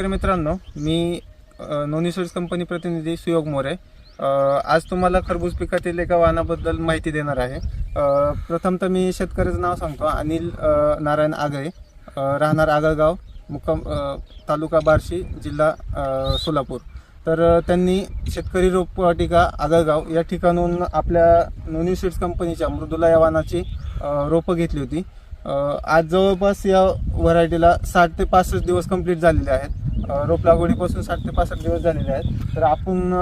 शेतकरी मित्रांनो मी नोनी सोर्स कंपनी प्रतिनिधी सुयोग मोरे. आज तुम्हाला खरबूज पिकातील एका वाहनाबद्दल माहिती देणार आहे. अ, प्रथम तर मी शेतकऱ्याचं नाव सांगतो. अनिल नारायण आगळे राहणार आगळगाव मुक्काम तालुका बार्शी जिल्हा सोलापूर. तर त्यांनी शेतकरी रोपवाटिका आगळगाव या ठिकाणून आपल्या नोनी सीड्स कंपनीच्या मृदुला या वाहनाची रोपं घेतली होती. आज जवळपास या व्हरायटीला साठ ते पासष्ट दिवस कंप्लीट झालेले आहेत. रोप लागवडीपासून साठ ते पासष्ट दिवस झालेले आहेत. तर आपण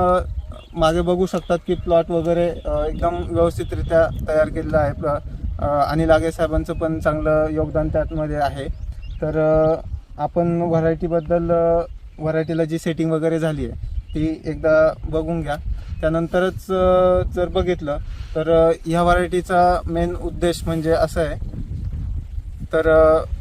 मागे बघू शकतात की प्लॉट वगैरे एकदम व्यवस्थितरित्या तयार केलेला आहे. आणि लागे साहेबांचं पण चांगलं योगदान त्यातमध्ये आहे. तर आपण व्हरायटीबद्दल व्हरायटीला जी सेटिंग वगैरे झाली आहे ती एकदा बघून घ्या. त्यानंतरच जर बघितलं तर ह्या व्हरायटीचा मेन उद्देश म्हणजे असं आहे. तर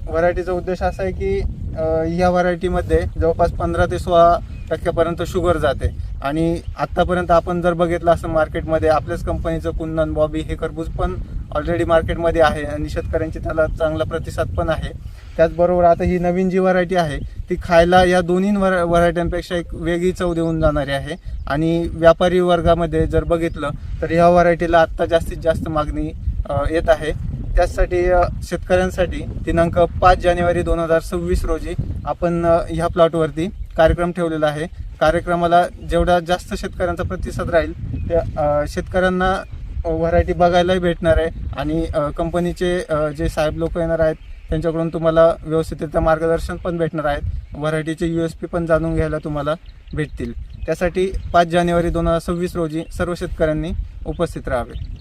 व्हरायटीचा उद्देश असा आहे की ह्या व्हरायटीमध्ये जवळपास पंधरा ते सोळा टक्क्यापर्यंत शुगर जाते. आणि आत्तापर्यंत आपण जर बघितलं असं मार्केटमध्ये आपल्याच कंपनीचं कुंदन बॉबी हे खरबूज पण ऑलरेडी मार्केटमध्ये आहे आणि शेतकऱ्यांची त्याला चांगला प्रतिसाद पण आहे. त्याचबरोबर आता ही नवीन जी व्हरायटी आहे ती खायला या दोन्ही व्हरा व्हरायट्यांपेक्षा एक वेगळी चव देऊन जाणारी आहे. आणि व्यापारी वर्गामध्ये जर बघितलं तर ह्या व्हरायटीला आत्ता जास्तीत जास्त मागणी येत आहे. त्याचसाठी शेतकऱ्यांसाठी दिनांक पाच जानेवारी दोन हजार सव्वीस रोजी आपण ह्या प्लॉटवरती कार्यक्रम ठेवलेला आहे. कार्यक्रमाला जेवढा जास्त शेतकऱ्यांचा प्रतिसाद राहील त्या शेतकऱ्यांना व्हरायटी बघायलाही भेटणार आहे. आणि कंपनीचे जे साहेब लोक येणार आहेत त्यांच्याकडून तुम्हाला व्यवस्थितरित्या मार्गदर्शन पण भेटणार आहेत. व्हरायटीचे यू एस पी पण जाणून घ्यायला तुम्हाला भेटतील. त्यासाठी पाच जानेवारी दोन हजार सव्वीस रोजी सर्व शेतकऱ्यांनी उपस्थित राहावे.